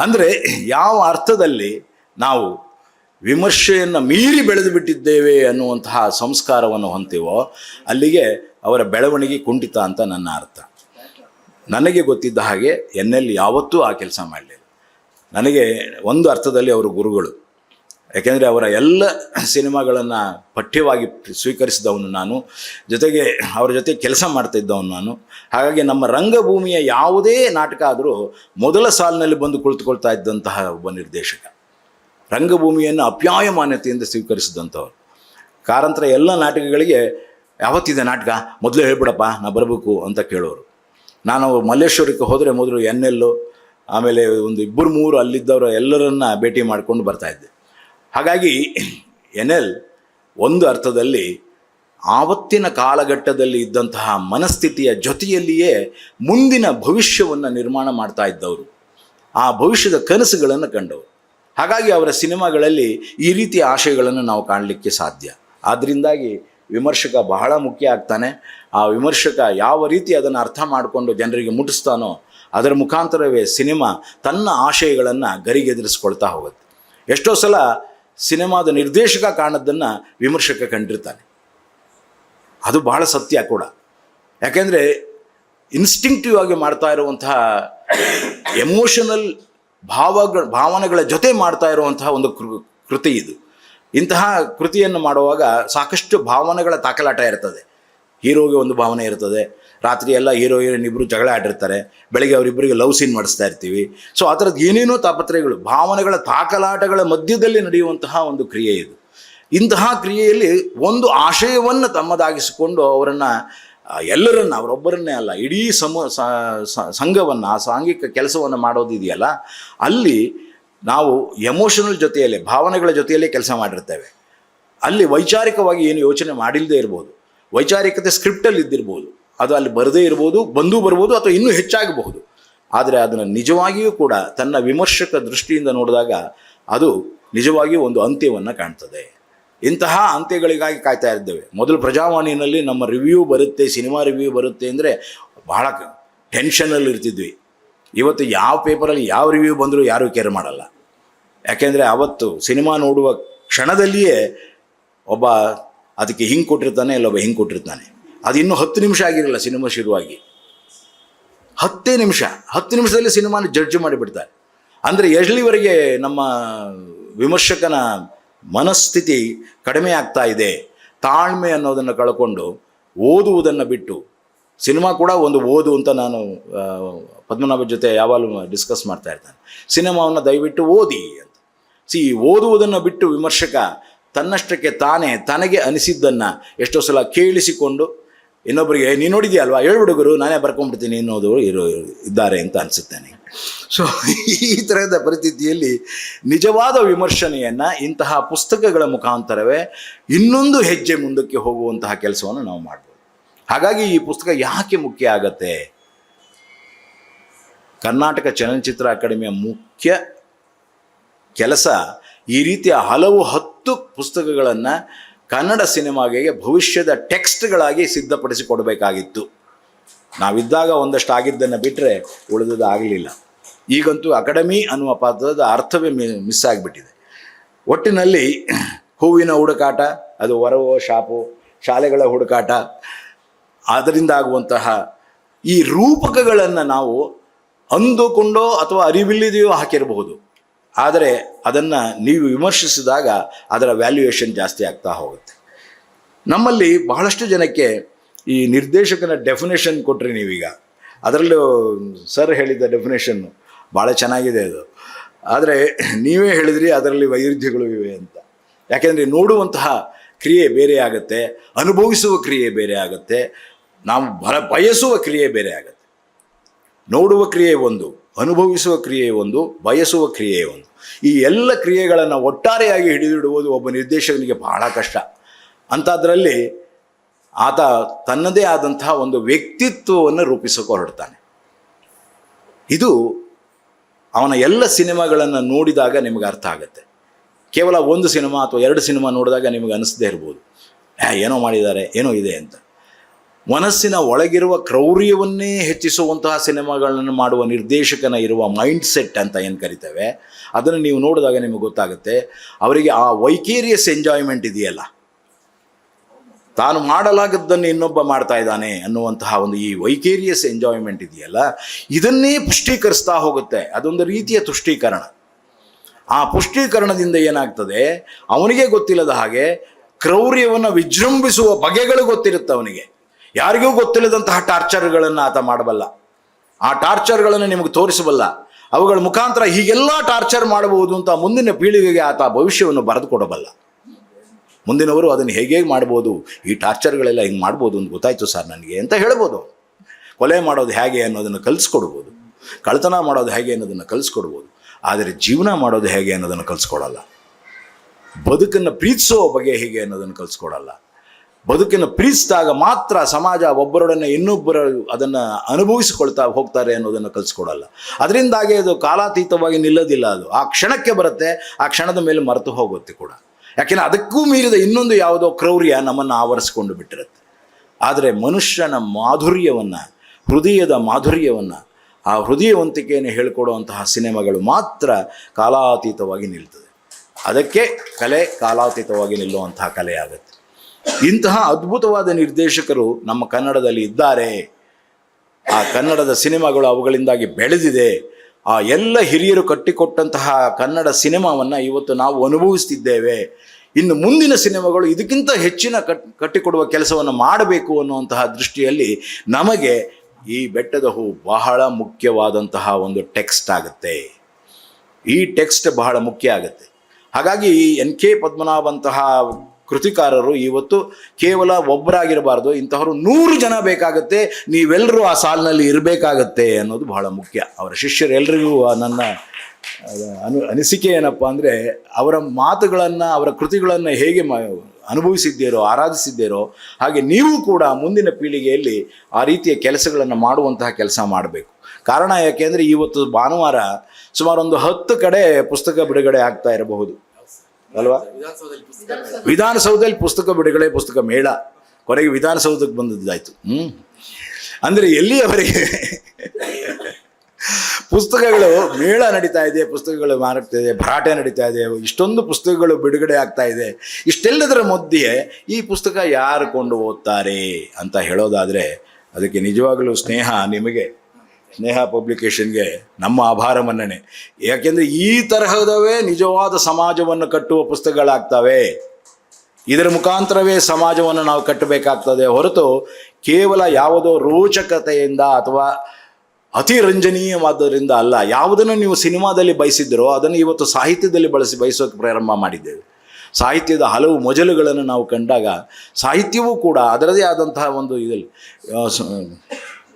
ಅಂದರೆ ಯಾವ ಅರ್ಥದಲ್ಲಿ ನಾವು ವಿಮರ್ಶೆಯನ್ನು ಮೀರಿ ಬೆಳೆದು ಬಿಟ್ಟಿದ್ದೇವೆ ಅನ್ನುವಂತಹ ಸಂಸ್ಕಾರವನ್ನು ಹೊಂತೀವೋ ಅಲ್ಲಿಗೆ ಅವರ ಬೆಳವಣಿಗೆ ಕುಂಠಿತ ಅಂತ ನನ್ನ ಅರ್ಥ. ನನಗೆ ಗೊತ್ತಿದ್ದ ಹಾಗೆ ಎನ್ ಎಲ್ ಯಾವತ್ತೂ ಆ ಕೆಲಸ ಮಾಡಲಿಲ್ಲ. ನನಗೆ ಒಂದು ಅರ್ಥದಲ್ಲಿ ಅವರು ಗುರುಗಳು. ಯಾಕೆಂದರೆ ಅವರ ಎಲ್ಲ ಸಿನಿಮಾಗಳನ್ನು ಪಠ್ಯವಾಗಿ ಸ್ವೀಕರಿಸಿದವನು ನಾನು, ಜೊತೆಗೆ ಅವರ ಜೊತೆ ಕೆಲಸ ಮಾಡ್ತಿದ್ದವನು ನಾನು. ಹಾಗಾಗಿ ನಮ್ಮ ರಂಗಭೂಮಿಯ ಯಾವುದೇ ನಾಟಕ ಆದರೂ ಮೊದಲ ಸಾಲಿನಲ್ಲಿ ಬಂದು ಕುಳಿತುಕೊಳ್ತಾ ಇದ್ದಂತಹ ಒಬ್ಬ ನಿರ್ದೇಶಕ. ರಂಗಭೂಮಿಯನ್ನು ಅಪ್ಯಾಯಮಾನ್ಯತೆಯಿಂದ ಸ್ವೀಕರಿಸಿದಂಥವ್ರು. ಕಾರಂತರ ಎಲ್ಲ ನಾಟಕಗಳಿಗೆ ಯಾವತ್ತಿದೆ ನಾಟಕ? ಮೊದಲು ಹೇಳ್ಬಿಡಪ್ಪ, ನಾ ಬರಬೇಕು ಅಂತ ಕೇಳೋರು. ನಾನು ಮಲ್ಲೇಶ್ವರಕ್ಕೆ ಹೋದರೆ ಮೊದಲು ಎನ್ ಎಲ್ಲು ಆಮೇಲೆ ಒಂದು ಇಬ್ಬರು ಮೂರು ಅಲ್ಲಿದ್ದವರು ಎಲ್ಲರನ್ನ ಭೇಟಿ ಮಾಡಿಕೊಂಡು ಬರ್ತಾಯಿದ್ದೆ ಹಾಗಾಗಿ ಎನ್ ಎಲ್ ಒಂದು ಅರ್ಥದಲ್ಲಿ ಆವತ್ತಿನ ಕಾಲಘಟ್ಟದಲ್ಲಿ ಇದ್ದಂತಹ ಮನಸ್ಥಿತಿಯ ಜೊತೆಯಲ್ಲಿಯೇ ಮುಂದಿನ ಭವಿಷ್ಯವನ್ನು ನಿರ್ಮಾಣ ಮಾಡ್ತಾ ಇದ್ದವರು. ಆ ಭವಿಷ್ಯದ ಕನಸುಗಳನ್ನು ಕಂಡವರು. ಹಾಗಾಗಿ ಅವರ ಸಿನಿಮಾಗಳಲ್ಲಿ ಈ ರೀತಿಯ ಆಶಯಗಳನ್ನು ನಾವು ಕಾಣಲಿಕ್ಕೆ ಸಾಧ್ಯ. ಆದ್ದರಿಂದಾಗಿ ವಿಮರ್ಶಕ ಬಹಳ ಮುಖ್ಯ ಆಗ್ತಾನೆ. ಆ ವಿಮರ್ಶಕ ಯಾವ ರೀತಿ ಅದನ್ನು ಅರ್ಥ ಮಾಡಿಕೊಂಡು ಜನರಿಗೆ ಮುಟ್ಟಿಸ್ತಾನೋ ಅದರ ಮುಖಾಂತರವೇ ಸಿನಿಮಾ ತನ್ನ ಆಶಯಗಳನ್ನು ಗರಿಗೆದರಿಸ್ಕೊಳ್ತಾ ಹೋಗುತ್ತೆ. ಎಷ್ಟೋ ಸಲ ಸಿನಿಮಾದ ನಿರ್ದೇಶಕ ಕಾಣದ್ದನ್ನು ವಿಮರ್ಶಕ ಕಂಡಿರ್ತಾನೆ. ಅದು ಬಹಳ ಸತ್ಯ ಕೂಡ. ಯಾಕೆಂದರೆ ಇನ್ಸ್ಟಿಂಕ್ಟಿವ್ ಆಗಿ ಮಾಡ್ತಾ ಇರುವಂತಹ ಎಮೋಷನಲ್ ಭಾವಗಳ ಭಾವನೆಗಳ ಜೊತೆ ಮಾಡ್ತಾ ಇರುವಂತಹ ಒಂದು ಕೃತಿ ಇದು. ಇಂತಹ ಕೃತಿಯನ್ನು ಮಾಡುವಾಗ ಸಾಕಷ್ಟು ಭಾವನೆಗಳ ತಾಕಲಾಟ ಇರ್ತದೆ. ಹೀರೋಗೆ ಒಂದು ಭಾವನೆ ಇರ್ತದೆ. ರಾತ್ರಿ ಎಲ್ಲ ಹೀರೋ, ಹೀರೋಯಿನ್ ಇಬ್ಬರು ಜಗಳ ಆಡಿರ್ತಾರೆ. ಬೆಳಗ್ಗೆ ಅವರಿಬ್ಬರಿಗೆ ಲವ್ ಸೀನ್ ಮಾಡಿಸ್ತಾ ಇರ್ತೀವಿ. ಸೊ, ಆ ಥರದ್ದು ಏನೇನೋ ತಾಪತ್ರಯಗಳು, ಭಾವನೆಗಳ ತಾಕಲಾಟಗಳ ಮಧ್ಯದಲ್ಲಿ ನಡೆಯುವಂತಹ ಒಂದು ಕ್ರಿಯೆ ಇದು. ಇಂತಹ ಕ್ರಿಯೆಯಲ್ಲಿ ಒಂದು ಆಶಯವನ್ನು ತಮ್ಮದಾಗಿಸಿಕೊಂಡು ಅವರನ್ನು ಎಲ್ಲರನ್ನ, ಅವರೊಬ್ಬರನ್ನೇ ಅಲ್ಲ, ಇಡೀ ಸಮ ಸಂಘವನ್ನು, ಆ ಸಾಂಘಿಕ ಕೆಲಸವನ್ನು ಮಾಡೋದಿದೆಯಲ್ಲ, ಅಲ್ಲಿ ನಾವು ಎಮೋಷನಲ್ ಜೊತೆಯಲ್ಲೇ, ಭಾವನೆಗಳ ಜೊತೆಯಲ್ಲೇ ಕೆಲಸ ಮಾಡಿರ್ತೇವೆ. ಅಲ್ಲಿ ವೈಚಾರಿಕವಾಗಿ ಏನು ಯೋಚನೆ ಮಾಡಿಲ್ಲದೆ ಇರ್ಬೋದು. ವೈಚಾರಿಕತೆ ಸ್ಕ್ರಿಪ್ಟಲ್ಲಿ ಇದ್ದಿರ್ಬೋದು. ಅದು ಅಲ್ಲಿ ಬರದೇ ಇರ್ಬೋದು, ಬಂದೂ ಬರ್ಬೋದು, ಅಥವಾ ಇನ್ನೂ ಹೆಚ್ಚಾಗಬಹುದು. ಆದರೆ ಅದನ್ನು ನಿಜವಾಗಿಯೂ ಕೂಡ ತನ್ನ ವಿಮರ್ಶಕ ದೃಷ್ಟಿಯಿಂದ ನೋಡಿದಾಗ ಅದು ನಿಜವಾಗಿಯೂ ಒಂದು ಅಂತ್ಯವನ್ನು ಕಾಣ್ತದೆ. ಇಂತಹ ಅಂತ್ಯಗಳಿಗಾಗಿ ಕಾಯ್ತಾ ಇದ್ದೇವೆ. ಮೊದಲು ಪ್ರಜಾವಾಣಿಯಲ್ಲಿ ನಮ್ಮ ರಿವ್ಯೂ ಬರುತ್ತೆ ಸಿನಿಮಾ ರಿವ್ಯೂ ಬರುತ್ತೆ ಅಂದರೆ ಬಹಳ ಟೆನ್ಷನಲ್ಲಿ ಇರ್ತಿದ್ವಿ. ಇವತ್ತು ಯಾವ ಪೇಪರಲ್ಲಿ ಯಾವ ರಿವ್ಯೂ ಬಂದರೂ ಯಾರೂ ಕೇರ್ ಮಾಡಲ್ಲ. ಯಾಕೆಂದರೆ ಅವತ್ತು ಸಿನಿಮಾ ನೋಡುವ ಕ್ಷಣದಲ್ಲಿಯೇ ಒಬ್ಬ ಅದಕ್ಕೆ ಹಿಂಗೆ ಕೊಟ್ಟಿರ್ತಾನೆ ಇಲ್ಲೊಬ್ಬ ಹಿಂಗೆ ಕೊಟ್ಟಿರ್ತಾನೆ. ಅದು ಇನ್ನೂ ಹತ್ತು ನಿಮಿಷ ಆಗಿರಲ್ಲ ಸಿನಿಮಾ ಶುರುವಾಗಿ. ಹತ್ತೇ ನಿಮಿಷ, ಹತ್ತು ನಿಮಿಷದಲ್ಲಿ ಸಿನಿಮಾನ ಜಡ್ಜ್ ಮಾಡಿಬಿಡ್ತಾರೆ. ಅಂದರೆ ಎಲ್ಲಿವರೆಗೆ ನಮ್ಮ ವಿಮರ್ಶಕನ ಮನಸ್ಥಿತಿ ಕಡಿಮೆ ಆಗ್ತಾ ಇದೆ. ತಾಳ್ಮೆ ಅನ್ನೋದನ್ನು ಕಳ್ಕೊಂಡು ಓದುವುದನ್ನು ಬಿಟ್ಟು, ಸಿನಿಮಾ ಕೂಡ ಒಂದು ಓದು ಅಂತ ನಾನು ಪದ್ಮನಾಭ ಜೊತೆ ಯಾವಾಗಲೂ ಡಿಸ್ಕಸ್ ಮಾಡ್ತಾ ಇರ್ತಾನೆ. ಸಿನಿಮಾವನ್ನು ದಯವಿಟ್ಟು ಓದಿ ಅಂತ. ಸಿ ಓದುವುದನ್ನು ಬಿಟ್ಟು ವಿಮರ್ಶಕ ತನ್ನಷ್ಟಕ್ಕೆ ತಾನೇ ತನಗೆ ಅನಿಸಿದ್ದನ್ನು ಎಷ್ಟೋ ಸಲ ಕೇಳಿಸಿಕೊಂಡು ಇನ್ನೊಬ್ಬರಿಗೆ ನೀನು ನೋಡಿದ್ಯಲ್ವಾ ಏಳು ಹುಡುಗರು ನಾನೇ ಬರ್ಕೊಂಡ್ಬಿಡ್ತೀನಿ ಅನ್ನೋದು ಇರೋ, ಇದ್ದಾರೆ ಅಂತ ಅನಿಸುತ್ತೇನೆ. ಸೊ ಈ ಥರದ ಪರಿಸ್ಥಿತಿಯಲ್ಲಿ ನಿಜವಾದ ವಿಮರ್ಶನೆಯನ್ನು ಇಂತಹ ಪುಸ್ತಕಗಳ ಮುಖಾಂತರವೇ ಇನ್ನೊಂದು ಹೆಜ್ಜೆ ಮುಂದಕ್ಕೆ ಹೋಗುವಂತಹ ಕೆಲಸವನ್ನು ನಾವು ಮಾಡ್ಬೋದು. ಹಾಗಾಗಿ ಈ ಪುಸ್ತಕ ಯಾಕೆ ಮುಖ್ಯ ಆಗತ್ತೆ? ಕರ್ನಾಟಕ ಚಲನಚಿತ್ರ ಅಕಾಡೆಮಿಯ ಮುಖ್ಯ ಕೆಲಸ ಈ ರೀತಿಯ ಹಲವು ಹತ್ತು ಪುಸ್ತಕಗಳನ್ನು ಕನ್ನಡ ಸಿನಿಮಾಗೆ ಭವಿಷ್ಯದ ಟೆಕ್ಸ್ಟ್ಗಳಾಗಿ ಸಿದ್ಧಪಡಿಸಿ ಕೊಡಬೇಕಾಗಿತ್ತು ನಾವಿದ್ದಾಗ ಒಂದಷ್ಟು ಆಗಿದ್ದನ್ನು ಬಿಟ್ಟರೆ ಉಳಿದದ್ದು ಆಗಲಿಲ್ಲ ಈಗಂತೂ ಅಕಾಡೆಮಿ ಅನ್ನುವ ಪಾತ್ರದ ಅರ್ಥವೇ ಮಿ ಮಿಸ್ ಆಗಿಬಿಟ್ಟಿದೆ ಒಟ್ಟಿನಲ್ಲಿ ಹೂವಿನ ಹುಡುಕಾಟ, ಅದು ಹೊರವೋ ಶಾಪು, ಶಾಲೆಗಳ ಹುಡುಕಾಟ ಅದರಿಂದ ಆಗುವಂತಹ ಈ ರೂಪಕಗಳನ್ನು ನಾವು ಅಂದುಕೊಂಡೋ ಅಥವಾ ಅರಿವಿಲ್ಲದೆಯೋ ಹಾಕಿರಬಹುದು. ಆದರೆ ಅದನ್ನು ನೀವು ವಿಮರ್ಶಿಸಿದಾಗ ಅದರ ವ್ಯಾಲ್ಯೂಯೇಷನ್ ಜಾಸ್ತಿ ಆಗ್ತಾ ಹೋಗುತ್ತೆ. ನಮ್ಮಲ್ಲಿ ಬಹಳಷ್ಟು ಜನಕ್ಕೆ ಈ ನಿರ್ದೇಶಕನ ಡೆಫಿನೇಷನ್ ಕೊಟ್ಟರೆ ನೀವೀಗ. ಅದರಲ್ಲೂ ಸರ್ ಹೇಳಿದ ಡೆಫಿನೇಷನ್ನು ಭಾಳ ಚೆನ್ನಾಗಿದೆ ಅದು. ಆದರೆ ನೀವೇ ಹೇಳಿದ್ರಿ ಅದರಲ್ಲಿ ವೈರುಧ್ಯಗಳು ಇವೆ ಅಂತ. ಯಾಕೆಂದರೆ ನೋಡುವಂತಹ ಕ್ರಿಯೆ ಬೇರೆ ಆಗುತ್ತೆ, ಅನುಭವಿಸುವ ಕ್ರಿಯೆ ಬೇರೆ ಆಗುತ್ತೆ, ನಾವು ಬಯಸುವ ಕ್ರಿಯೆ ಬೇರೆ ಆಗುತ್ತೆ. ನೋಡುವ ಕ್ರಿಯೆ ಒಂದು, ಅನುಭವಿಸುವ ಕ್ರಿಯೆ ಒಂದು, ಬಯಸುವ ಕ್ರಿಯೆ ಒಂದು. ಈ ಎಲ್ಲ ಕ್ರಿಯೆಗಳನ್ನು ಒಟ್ಟಾರೆಯಾಗಿ ಹಿಡಿದಿಡುವುದು ಒಬ್ಬ ನಿರ್ದೇಶಕನಿಗೆ ಬಹಳ ಕಷ್ಟ. ಅಂಥದ್ರಲ್ಲಿ ಆತ ತನ್ನದೇ ಆದಂತಹ ಒಂದು ವ್ಯಕ್ತಿತ್ವವನ್ನು ರೂಪಿಸೋಕೆ ಹೊರಡ್ತಾನೆ. ಇದು ಅವನ ಎಲ್ಲ ಸಿನಿಮಾಗಳನ್ನು ನೋಡಿದಾಗ ನಿಮಗೆ ಅರ್ಥ ಆಗುತ್ತೆ. ಕೇವಲ ಒಂದು ಸಿನಿಮಾ ಅಥವಾ ಎರಡು ಸಿನಿಮಾ ನೋಡಿದಾಗ ನಿಮಗೆ ಅನಿಸದೇ ಇರ್ಬೋದು. ಏನೋ ಮಾಡಿದ್ದಾರೆ, ಏನೋ ಇದೆ ಅಂತ. ಮನಸ್ಸಿನ ಒಳಗಿರುವ ಕ್ರೌರ್ಯವನ್ನೇ ಹೆಚ್ಚಿಸುವಂತಹ ಸಿನಿಮಾಗಳನ್ನು ಮಾಡುವ ನಿರ್ದೇಶಕನ ಇರುವ ಮೈಂಡ್ ಸೆಟ್ ಅಂತ ಏನು ಕರಿತೇವೆ, ಅದನ್ನು ನೀವು ನೋಡಿದಾಗ ನಿಮಗೆ ಗೊತ್ತಾಗುತ್ತೆ, ಅವರಿಗೆ ಆ ವೈಕೇರಿಯಸ್ ಎಂಜಾಯ್ಮೆಂಟ್ ಇದೆಯಲ್ಲ. ತಾನು ಮಾಡಲಾಗದ್ದನ್ನು ಇನ್ನೊಬ್ಬ ಮಾಡ್ತಾ ಇದ್ದಾನೆ ಅನ್ನುವಂತಹ ಒಂದು ಈ ವೈಕೇರಿಯಸ್ ಎಂಜಾಯ್ಮೆಂಟ್ ಇದೆಯಲ್ಲ, ಇದನ್ನೇ ಪುಷ್ಟೀಕರಿಸ್ತಾ ಹೋಗುತ್ತೆ. ಅದೊಂದು ರೀತಿಯ ತುಷ್ಟೀಕರಣ. ಆ ಪುಷ್ಟೀಕರಣದಿಂದ ಏನಾಗ್ತದೆ, ಅವನಿಗೆ ಗೊತ್ತಿಲ್ಲದ ಹಾಗೆ ಕ್ರೌರ್ಯವನ್ನು ವಿಜೃಂಭಿಸುವ ಬಗೆಗಳು ಗೊತ್ತಿರುತ್ತೆ ಅವನಿಗೆ. ಯಾರಿಗೂ ಗೊತ್ತಿಲ್ಲದಂತಹ ಟಾರ್ಚರ್ಗಳನ್ನು ಆತ ಮಾಡಬಲ್ಲ. ಆ ಟಾರ್ಚರ್ಗಳನ್ನು ನಿಮಗೆ ತೋರಿಸಬಲ್ಲ. ಅವುಗಳ ಮುಖಾಂತರ ಹೀಗೆಲ್ಲ ಟಾರ್ಚರ್ ಮಾಡಬಹುದು ಅಂತ ಮುಂದಿನ ಪೀಳಿಗೆಗೆ ಆತ ಭವಿಷ್ಯವನ್ನು ಬರೆದು ಕೊಡಬಲ್ಲ ಮುಂದಿನವರು ಅದನ್ನು ಹೇಗೆ ಮಾಡ್ಬೋದು, ಈ ಟಾರ್ಚರ್ಗಳೆಲ್ಲ ಹಿಂಗೆ ಮಾಡ್ಬೋದು ಅಂತ ಗೊತ್ತಾಯ್ತು ಸರ್ ನನಗೆ ಅಂತ ಹೇಳ್ಬೋದು. ಕೊಲೆ ಮಾಡೋದು ಹೇಗೆ ಅನ್ನೋದನ್ನು ಕಲಿಸ್ಕೊಡ್ಬೋದು. ಕಳ್ತನ ಮಾಡೋದು ಹೇಗೆ ಅನ್ನೋದನ್ನು ಕಲಿಸ್ಕೊಡ್ಬೋದು. ಆದರೆ ಜೀವನ ಮಾಡೋದು ಹೇಗೆ ಅನ್ನೋದನ್ನು ಕಲಿಸ್ಕೊಡಲ್ಲ. ಬದುಕನ್ನು ಪ್ರೀತಿಸೋ ಬಗೆ ಹೇಗೆ ಅನ್ನೋದನ್ನು ಕಲಿಸ್ಕೊಡಲ್ಲ. ಬದುಕನ್ನು ಪ್ರೀತಿಸಿದಾಗ ಮಾತ್ರ ಸಮಾಜ ಒಬ್ಬರೊಡನೆ ಇನ್ನೊಬ್ಬರು ಅದನ್ನು ಅನುಭವಿಸಿಕೊಳ್ತಾ ಹೋಗ್ತಾರೆ ಅನ್ನೋದನ್ನು ಕಲಿಸ್ಕೊಡಲ್ಲ. ಅದರಿಂದಾಗಿ ಅದು ಕಾಲಾತೀತವಾಗಿ ನಿಲ್ಲೋದಿಲ್ಲ ಅದು. ಆ ಕ್ಷಣಕ್ಕೆ ಬರುತ್ತೆ, ಆ ಕ್ಷಣದ ಮೇಲೆ ಮರೆತು ಹೋಗುತ್ತೆ ಕೂಡ. ಯಾಕೆಂದರೆ ಅದಕ್ಕೂ ಮೀರಿದ ಇನ್ನೊಂದು ಯಾವುದೋ ಕ್ರೌರ್ಯ ನಮ್ಮನ್ನು ಆವರಿಸ್ಕೊಂಡು ಬಿಟ್ಟಿರುತ್ತೆ. ಆದರೆ ಮನುಷ್ಯನ ಮಾಧುರ್ಯವನ್ನು, ಹೃದಯದ ಮಾಧುರ್ಯವನ್ನು, ಆ ಹೃದಯವಂತಿಕೆಯನ್ನು ಹೇಳಿಕೊಡುವಂತಹ ಸಿನಿಮಾಗಳು ಮಾತ್ರ ಕಾಲಾತೀತವಾಗಿ ನಿಲ್ತದೆ. ಅದಕ್ಕೆ ಕಲೆ ಕಾಲಾತೀತವಾಗಿ ನಿಲ್ಲುವಂತಹ ಕಲೆ ಆಗುತ್ತೆ ಇಂತಹ ಅದ್ಭುತವಾದ ನಿರ್ದೇಶಕರು ನಮ್ಮ ಕನ್ನಡದಲ್ಲಿ ಇದ್ದಾರೆ. ಆ ಕನ್ನಡದ ಸಿನಿಮಾಗಳು ಅವುಗಳಿಂದಾಗಿ ಬೆಳೆದಿದೆ. ಆ ಎಲ್ಲ ಹಿರಿಯರು ಕಟ್ಟಿಕೊಟ್ಟಂತಹ ಕನ್ನಡ ಸಿನಿಮಾವನ್ನು ಇವತ್ತು ನಾವು ಅನುಭವಿಸ್ತಿದ್ದೇವೆ. ಇನ್ನು ಮುಂದಿನ ಸಿನಿಮಾಗಳು ಇದಕ್ಕಿಂತ ಹೆಚ್ಚಿನ ಕಟ್, ಕಟ್ಟಿಕೊಡುವ ಕೆಲಸವನ್ನು ಮಾಡಬೇಕು ಅನ್ನುವಂತಹ ದೃಷ್ಟಿಯಲ್ಲಿ ನಮಗೆ ಈ ಬೆಟ್ಟದ ಹೂ ಬಹಳ ಮುಖ್ಯವಾದಂತಹ ಒಂದು ಟೆಕ್ಸ್ಟ್ ಆಗುತ್ತೆ. ಈ ಟೆಕ್ಸ್ಟ್ ಬಹಳ ಮುಖ್ಯ ಆಗುತ್ತೆ. ಹಾಗಾಗಿ ಎನ್ ಕೆ ಪದ್ಮನಾಭಂತಹ ಕೃತಿಕಾರರು ಇವತ್ತು ಕೇವಲ ಒಬ್ಬರಾಗಿರಬಾರ್ದು ಇಂತಹವರು ನೂರು ಜನ ಬೇಕಾಗುತ್ತೆ ನೀವೆಲ್ಲರೂ ಆ ಸಾಲಿನಲ್ಲಿ ಇರಬೇಕಾಗತ್ತೆ ಅನ್ನೋದು ಬಹಳ ಮುಖ್ಯ. ಅವರ ಶಿಷ್ಯರೆಲ್ಲರಿಗೂ ಆ ನನ್ನ ಅನು, ಅನಿಸಿಕೆ ಏನಪ್ಪ ಅಂದರೆ, ಅವರ ಮಾತುಗಳನ್ನು, ಅವರ ಕೃತಿಗಳನ್ನು ಹೇಗೆ ಮ, ಅನುಭವಿಸಿದ್ದೀರೋ, ಆರಾಧಿಸಿದ್ದೀರೋ, ಹಾಗೆ ನೀವು ಕೂಡ ಮುಂದಿನ ಪೀಳಿಗೆಯಲ್ಲಿ ಆ ರೀತಿಯ ಕೆಲಸಗಳನ್ನು ಮಾಡುವಂತಹ ಕೆಲಸ ಮಾಡಬೇಕು. ಕಾರಣ ಯಾಕೆಂದರೆ ಇವತ್ತು ಭಾನುವಾರ ಸುಮಾರು ಒಂದು ಹತ್ತು ಕಡೆ ಪುಸ್ತಕ ಬಿಡುಗಡೆ ಆಗ್ತಾ ಇರಬಹುದು. ಅಲ್ವಾ? ವಿಧಾನಸೌಧದಲ್ಲಿ ಪುಸ್ತಕ ಬಿಡುಗಡೆ ಪುಸ್ತಕ ಮೇಳ. ಕೊನೆಗೆ ವಿಧಾನಸೌಧಕ್ಕೆ ಬಂದದ್ದಾಯ್ತು. ಹ್ಞೂ ಅಂದ್ರೆ ಎಲ್ಲಿಯವರೆಗೆ? ಪುಸ್ತಕಗಳು ಮೇಳ ನಡೀತಾ ಇದೆ ಪುಸ್ತಕಗಳು ಮಾರಾಟ ಇದೆ ಭರಾಟೆ ನಡೀತಾ ಇದೆ ಇಷ್ಟೊಂದು ಪುಸ್ತಕಗಳು ಬಿಡುಗಡೆ ಆಗ್ತಾ ಇದೆ. ಇಷ್ಟೆಲ್ಲದರ ಮಧ್ಯೆ ಈ ಪುಸ್ತಕ ಯಾರು ಕೊಂಡು ಓದ್ತಾರೆ ಅಂತ ಹೇಳೋದಾದ್ರೆ ಅದಕ್ಕೆ ನಿಜವಾಗಲೂ ಸ್ನೇಹ ನಿಮಗೆ ಸ್ನೇಹ ಪಬ್ಲಿಕೇಶನ್ಗೆ ನಮ್ಮ ಆಭಾರ ಮನ್ನಣೆ. ಯಾಕೆಂದರೆ ಈ ತರಹದವೇ ನಿಜವಾದ ಸಮಾಜವನ್ನು ಕಟ್ಟುವ ಪುಸ್ತಕಗಳಾಗ್ತವೆ. ಇದರ ಮುಖಾಂತರವೇ ಸಮಾಜವನ್ನು ನಾವು ಕಟ್ಟಬೇಕಾಗ್ತದೆ ಹೊರತು ಕೇವಲ ಯಾವುದೋ ರೋಚಕತೆಯಿಂದ ಅಥವಾ ಅತಿರಂಜನೀಯವಾದ್ದರಿಂದ ಅಲ್ಲ. ಯಾವುದನ್ನು ನೀವು ಸಿನಿಮಾದಲ್ಲಿ ಬಯಸಿದ್ದರೋ ಅದನ್ನು ಇವತ್ತು ಸಾಹಿತ್ಯದಲ್ಲಿ ಬಳಸಿ ಬಯಸೋಕೆ ಪ್ರಾರಂಭ ಮಾಡಿದ್ದೇವೆ. ಸಾಹಿತ್ಯದ ಹಲವು ಮೊಜಲುಗಳನ್ನು ನಾವು ಕಂಡಾಗ ಸಾಹಿತ್ಯವೂ ಕೂಡ ಅದರದೇ ಆದಂತಹ ಒಂದು ಇದರಲ್ಲಿ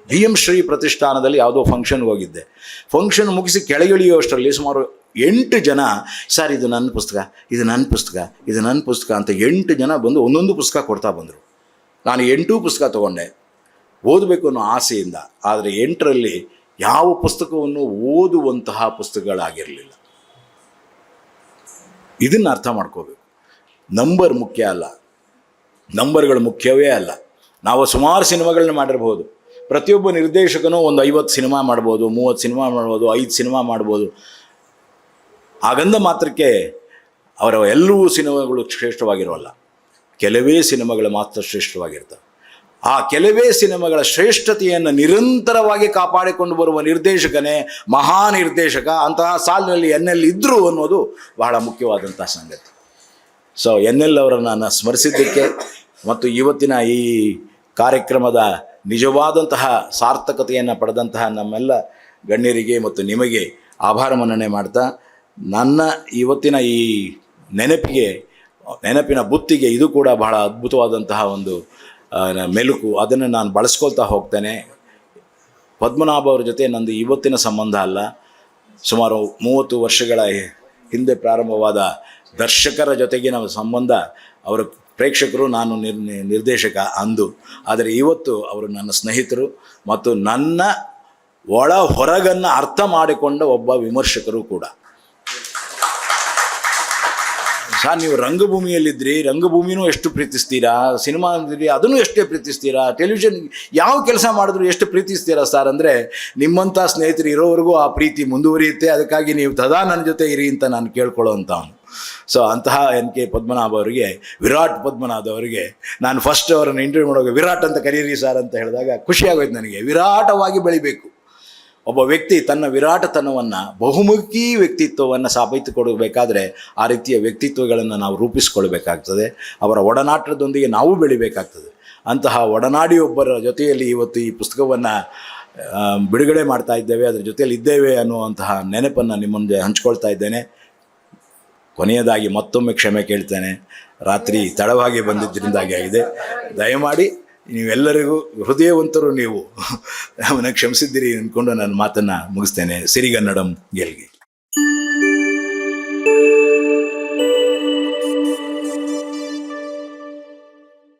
ಬಿ ಎಂ ಶ್ರೀ ಪ್ರತಿಷ್ಠಾನದಲ್ಲಿ ಯಾವುದೋ ಫಂಕ್ಷನ್ಗೆ ಹೋಗಿದ್ದೆ. ಫಂಕ್ಷನ್ ಮುಗಿಸಿ ಕೆಳಗಿಳಿಯುವಷ್ಟರಲ್ಲಿ ಸುಮಾರು ಎಂಟು ಜನ, ಸರ್, ಇದು ನನ್ನ ಪುಸ್ತಕ, ಇದು ನನ್ನ ಪುಸ್ತಕ, ಇದು ನನ್ನ ಪುಸ್ತಕ ಅಂತ ಎಂಟು ಜನ ಬಂದು ಒಂದೊಂದು ಪುಸ್ತಕ ಕೊಡ್ತಾ ಬಂದರು. ನಾನು ಎಂಟೂ ಪುಸ್ತಕ ತೊಗೊಂಡೆ. ಓದಬೇಕು ಅನ್ನೋ ಆಸೆಯಿಂದ. ಆದರೆ ಎಂಟರಲ್ಲಿ ಯಾವ ಪುಸ್ತಕವನ್ನು ಓದುವಂತಹ ಪುಸ್ತಕಗಳಾಗಿರಲಿಲ್ಲ. ಇದನ್ನು ಅರ್ಥ ಮಾಡ್ಕೋಬೇಕು. ನಂಬರ್ ಮುಖ್ಯ ಅಲ್ಲ. ನಂಬರ್ಗಳು ಮುಖ್ಯವೇ ಅಲ್ಲ. ನಾವು ಸುಮಾರು ಸಿನಿಮಾಗಳನ್ನ ಮಾಡಿರ್ಬೋದು. ಪ್ರತಿಯೊಬ್ಬ ನಿರ್ದೇಶಕನೂ ಒಂದು ಐವತ್ತು ಸಿನಿಮಾ ಮಾಡ್ಬೋದು, ಮೂವತ್ತು ಸಿನಿಮಾ ಮಾಡ್ಬೋದು, ಐದು ಸಿನಿಮಾ ಮಾಡ್ಬೋದು. ಆಗಂದ ಮಾತ್ರಕ್ಕೆ ಅವರ ಎಲ್ಲವೂ ಸಿನಿಮಾಗಳು ಶ್ರೇಷ್ಠವಾಗಿರೋಲ್ಲ. ಕೆಲವೇ ಸಿನಿಮಾಗಳು ಮಾತ್ರ ಶ್ರೇಷ್ಠವಾಗಿರ್ತವೆ. ಆ ಕೆಲವೇ ಸಿನಿಮಾಗಳ ಶ್ರೇಷ್ಠತೆಯನ್ನು ನಿರಂತರವಾಗಿ ಕಾಪಾಡಿಕೊಂಡು ಬರುವ ನಿರ್ದೇಶಕನೇ ಮಹಾ ನಿರ್ದೇಶಕ. ಅಂತಹ ಸಾಲಿನಲ್ಲಿ ಎನ್ ಎಲ್ ಇದ್ದರು ಅನ್ನೋದು ಬಹಳ ಮುಖ್ಯವಾದಂಥ ಸಂಗತಿ. ಸೊ ಎನ್ ಎಲ್ ಅವರನ್ನು ನಾನು ಸ್ಮರಿಸಿದ್ದಕ್ಕೆ ಮತ್ತು ಇವತ್ತಿನ ಈ ಕಾರ್ಯಕ್ರಮದ ನಿಜವಾದಂತಹ ಸಾರ್ಥಕತೆಯನ್ನು ಪಡೆದಂತಹ ನಮ್ಮೆಲ್ಲ ಗಣ್ಯರಿಗೆ ಮತ್ತು ನಿಮಗೆ ಆಭಾರ ಮನ್ನಣೆ ಮಾಡ್ತಾ, ನನ್ನ ಇವತ್ತಿನ ಈ ನೆನಪಿಗೆ, ನೆನಪಿನ ಬುತ್ತಿಗೆ ಇದು ಕೂಡ ಬಹಳ ಅದ್ಭುತವಾದಂತಹ ಒಂದು ಮೆಲುಕು. ಅದನ್ನು ನಾನು ಬಳಸ್ಕೊಳ್ತಾ ಹೋಗ್ತೇನೆ. ಪದ್ಮನಾಭ ಅವ್ರ ಜೊತೆ ನಂದು ಇವತ್ತಿನ ಸಂಬಂಧ ಅಲ್ಲ. ಸುಮಾರು ಮೂವತ್ತು ವರ್ಷಗಳ ಹಿಂದೆ ಪ್ರಾರಂಭವಾದ ದರ್ಶಕರ ಜೊತೆಗಿನ ಸಂಬಂಧ, ಅವರ ಪ್ರೇಕ್ಷಕರು, ನಾನು ನಿರ್ ನಿರ್ದೇಶಕ ಅಂದು. ಆದರೆ ಇವತ್ತು ಅವರು ನನ್ನ ಸ್ನೇಹಿತರು ಮತ್ತು ನನ್ನ ಒಳ ಹೊರಗನ್ನು ಅರ್ಥ ಮಾಡಿಕೊಂಡ ಒಬ್ಬ ವಿಮರ್ಶಕರು ಕೂಡ. ಸಹ ನೀವು ರಂಗಭೂಮಿಯಲ್ಲಿದ್ರಿ, ರಂಗಭೂಮಿನೂ ಎಷ್ಟು ಪ್ರೀತಿಸ್ತೀರಾ? ಸಿನಿಮಾ ಅಂದಿರಿ, ಅದನ್ನು ಎಷ್ಟೇ ಪ್ರೀತಿಸ್ತೀರಾ? ಟೆಲಿವಿಷನ್ ಯಾವ ಕೆಲಸ ಮಾಡಿದ್ರು ಎಷ್ಟು ಪ್ರೀತಿಸ್ತೀರಾ ಸರ್? ಅಂದರೆ ನಿಮ್ಮಂಥ ಸ್ನೇಹಿತರು ಇರೋವರೆಗೂ ಆ ಪ್ರೀತಿ ಮುಂದುವರಿಯುತ್ತೆ, ಅದಕ್ಕಾಗಿ ನೀವು ತದಾ ನನ್ನ ಜೊತೆ ಇರಿ ಅಂತ ನಾನು ಕೇಳ್ಕೊಳ್ಳೋ ಅಂಥವ್ನು ಸೊ ಅಂತಹ ಎನ್ ಕೆ ಪದ್ಮನಾಭ ಅವರಿಗೆ, ವಿರಾಟ್ ಪದ್ಮನಾಭ ಅವರಿಗೆ, ನಾನು ಫಸ್ಟ್ ಅವರನ್ನು ಇಂಟರ್ವ್ಯೂ ಮಾಡುವಾಗ ವಿರಾಟ್ ಅಂತ ಕರೀರಿ ಸರ್ ಅಂತ ಹೇಳಿದಾಗ ಖುಷಿಯಾಗೋಯ್ತು ನನಗೆ. ವಿರಾಟವಾಗಿ ಬೆಳಿಬೇಕು. ಒಬ್ಬ ವ್ಯಕ್ತಿ ತನ್ನ ವಿರಾಟತನವನ್ನು, ಬಹುಮುಖಿ ವ್ಯಕ್ತಿತ್ವವನ್ನು ಸಾಬೀತುಕೊಡಬೇಕಾದ್ರೆ ಆ ರೀತಿಯ ವ್ಯಕ್ತಿತ್ವಗಳನ್ನು ನಾವು ರೂಪಿಸ್ಕೊಳ್ಬೇಕಾಗ್ತದೆ. ಅವರ ಒಡನಾಟದೊಂದಿಗೆ ನಾವು ಬೆಳಿಬೇಕಾಗ್ತದೆ. ಅಂತಹ ಒಡನಾಡಿಯೊಬ್ಬರ ಜೊತೆಯಲ್ಲಿ ಇವತ್ತು ಈ ಪುಸ್ತಕವನ್ನು ಬಿಡುಗಡೆ ಮಾಡ್ತಾ ಇದ್ದೇವೆ. ಅದರ ಜೊತೆಯಲ್ಲಿ ಇದ್ದೇವೆ ಅನ್ನುವಂತಹ ನೆನಪನ್ನು ನಿಮ್ಮ ಮುಂದೆ ಹಂಚ್ಕೊಳ್ತಾ ಇದ್ದೇನೆ. ಕೊನೆಯದಾಗಿ ಮತ್ತೊಮ್ಮೆ ಕ್ಷಮೆ ಕೇಳ್ತೇನೆ. ರಾತ್ರಿ ತಡವಾಗಿ ಬಂದಿದ್ದರಿಂದಾಗಿ ಆಗಿದೆ. ದಯಮಾಡಿ ನೀವೆಲ್ಲರಿಗೂ ಹೃದಯವಂತರು ನೀವು. ನಮ್ಮನ್ನು ಕ್ಷಮಿಸಿದ್ದೀರಿ ಅಂದ್ಕೊಂಡು ನಾನು ಮಾತನ್ನು ಮುಗಿಸ್ತೇನೆ. ಸಿರಿಗನ್ನಡಂ ಗೆಲ್ಗೆ